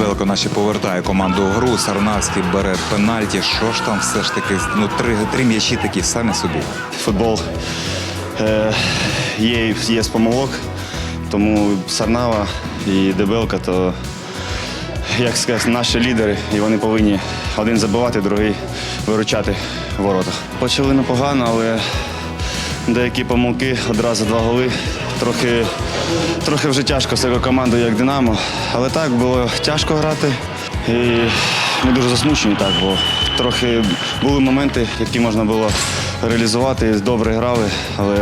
Дебелко наші повертає команду в гру. Сарнавський бере пенальті. Що ж там все ж таки? Ну, три, три м'ячі такі самі собі. Футбол е, є, є з помилок, тому Сарнава і Дебелка то, як сказати, наші лідери, і вони повинні один забивати, другий виручати в воротах. Почали непогано, але деякі помилки, одразу два голи. Трохи, трохи вже тяжко з такою командою, як Динамо. Але так, було тяжко грати. І ми дуже засмучені так, бо трохи були моменти, які можна було реалізувати. Добре грали, але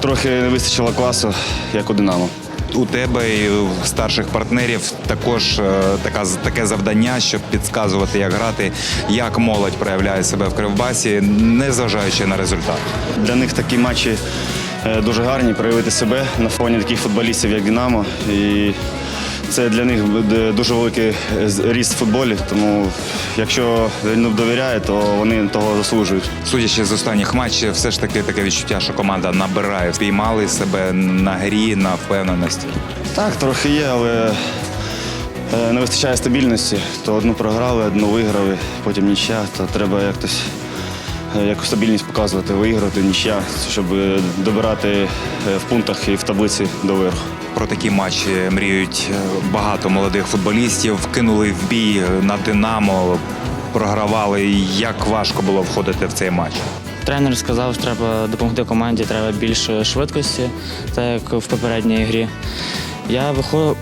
трохи не вистачило класу, як у Динамо. У тебе і у старших партнерів також е, така, таке завдання, щоб підказувати, як грати, як молодь проявляє себе в Кривбасі, не зважаючи на результат. Для них такі матчі дуже гарні, проявити себе на фоні таких футболістів, як Динамо. І це для них буде дуже великий е, ріст в футболі. Тому якщо він довіряє, то вони того заслужують. Судячи з останніх матчів, все ж таки таке відчуття, що команда набирає, спіймали себе на грі, на впевненості. Так, трохи є, але е, не вистачає стабільності. То одну програли, одну виграли, потім нічия, то треба якось якусь стабільність показувати, виграти, нічия, щоб е, добирати е, в пунктах і в таблиці до верху. Про такі матчі мріють е, багато молодих футболістів. Кинули в бій на Динамо, програвали. Як важко було входити в цей матч? Тренер сказав, що треба допомогти команді, треба більше швидкості, так як в попередній грі. Я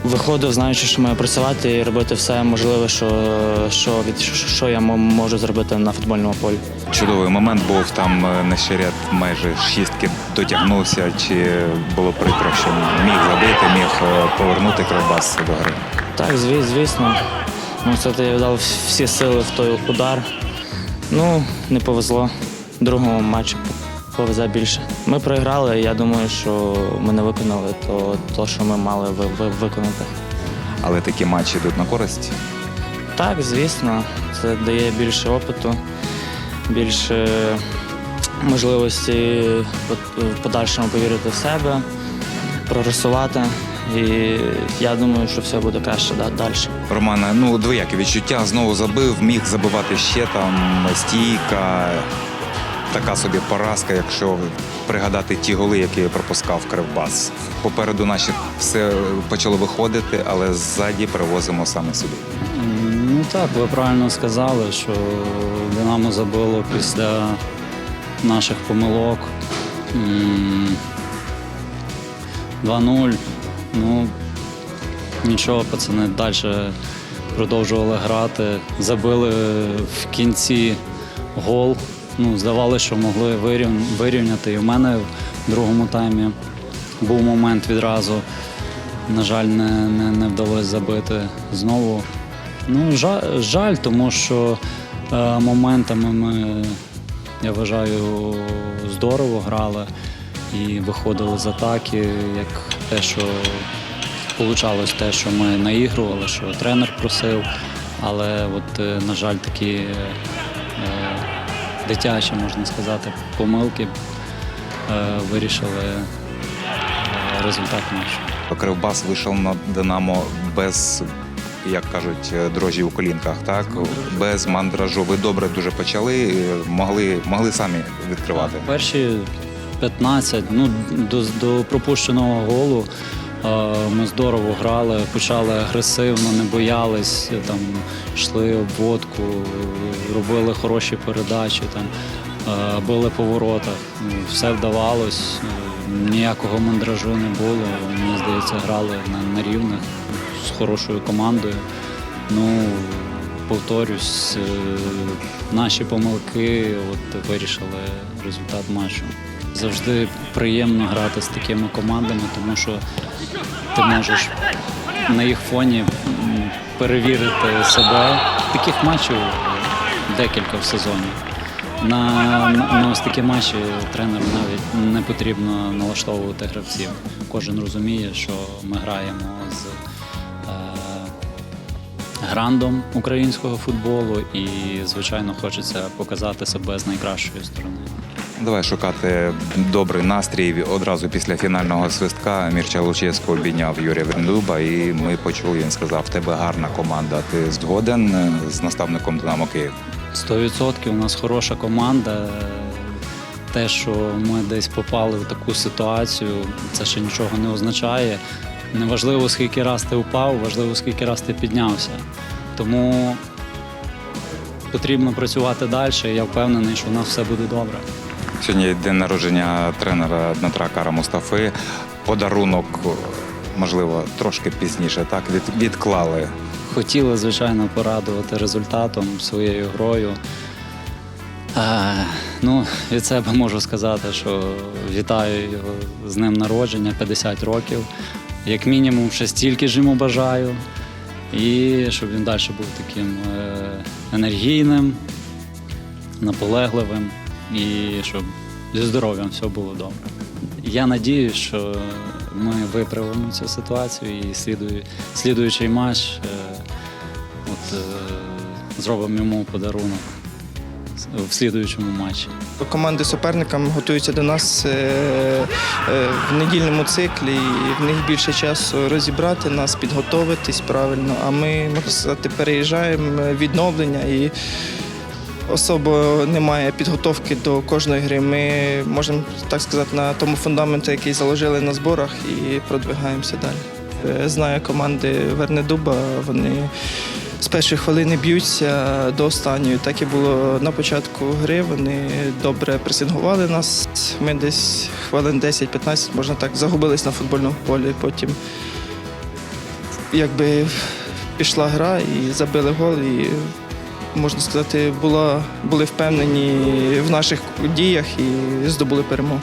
виходив, знаючи, що маю працювати і робити все можливе, що, що, від, що я можу зробити на футбольному полі. Чудовий момент був там е, на ще ряд майже шістки дотягнувся. Чи було прикро, що міг забити, міг е, повернути Кривбас до гри? Так, звісно. Ну, це я дав всі сили в той удар. Ну, не повезло. Другому матчі повезе більше. Ми програли, я думаю, що ми не виконали то, то що ми мали ви- ви- виконати. Але такі матчі йдуть на користь. Так, звісно, це дає більше опиту, більше можливості в подальшому повірити в себе, прогресувати. І я думаю, що все буде краще да- далі. Романе, ну двояке відчуття знову забив, міг забивати ще там стійка. Така собі поразка, якщо пригадати ті голи, які пропускав Кривбас. Попереду наші все почало виходити, але ззаді привозимо саме собі. Ну так, ви правильно сказали, що Динамо забило після наших помилок. 2-0. Ну, нічого, пацани далі продовжували грати. Забили в кінці гол. Ну, здавалося, що могли вирівняти. І в мене в другому таймі був момент відразу. На жаль, не, не, не вдалося забити знову. Ну, жаль, жаль тому що е, моментами ми, я вважаю, здорово грали і виходили з атаки, як те, що получалось те, що ми наігрували, що тренер просив. Але от, е, на жаль, такі дитячі, можна сказати, помилки е, вирішили е, результат наш. Кривбас вийшов на Динамо без, як кажуть, дрожі у колінках, так без мандражу. Ви добре дуже почали, е, могли, могли самі відкривати. Перші 15, ну до, до пропущеного голу ми здорово грали, почали агресивно, не боялись, там йшли обводку, робили хороші передачі, там е, били по воротах. Ну, Все вдавалось, е, ніякого мандражу не було. Мені здається, грали на, на рівних з хорошою командою. Ну, повторюсь, е, наші помилки от, вирішили результат матчу. Завжди приємно грати з такими командами, тому що ти можеш на їх фоні перевірити себе. Таких матчів декілька в сезоні. На, на, ось такі матчі тренеру навіть не потрібно налаштовувати гравців. Кожен розуміє, що ми граємо з е, грандом українського футболу, і, звичайно, хочеться показати себе з найкращої сторони. Давай шукати добрий настрій. Одразу після фінального свистка Мірча Лучевського обійняв Юрія Верндуба, і ми почули, він сказав, тебе гарна команда. Ти згоден з наставником Динамо Київ? 100% у нас хороша команда. Те, що ми десь попали в таку ситуацію, це ще нічого не означає. Неважливо, скільки раз ти впав, важливо, скільки раз ти піднявся. Тому потрібно працювати далі. і Я впевнений, що у нас все буде добре. Сьогодні день народження тренера Дмитра Кара Мустафи. Подарунок, можливо, трошки пізніше, так від, відклали. Хотіли, звичайно, порадувати результатом своєю грою. А, ну, від себе можу сказати, що вітаю його з ним народження 50 років. Як мінімум, ще стільки ж йому бажаю. І щоб він далі був таким е, енергійним, наполегливим і щоб зі здоров'ям все було добре. Я надіюсь, що ми виправимо цю ситуацію і слідує, слідуючий матч е, от, е, зробимо йому подарунок в слідуючому матчі. Команди суперникам готуються до нас е, в недільному циклі, і в них більше часу розібрати нас, підготовитись правильно. А ми, можна переїжджаємо відновлення і особо немає підготовки до кожної гри. Ми можемо так сказати на тому фундаменті, який заложили на зборах, і продвигаємося далі. Е, Знаю команди Вернедуба, вони з першої хвилини б'ються до останньої. Так і було на початку гри. Вони добре пресингували нас. Ми десь хвилин 10-15, можна так, загубились на футбольному полі. Потім якби пішла гра і забили гол. І можна сказати, була, були впевнені в наших діях і здобули перемогу.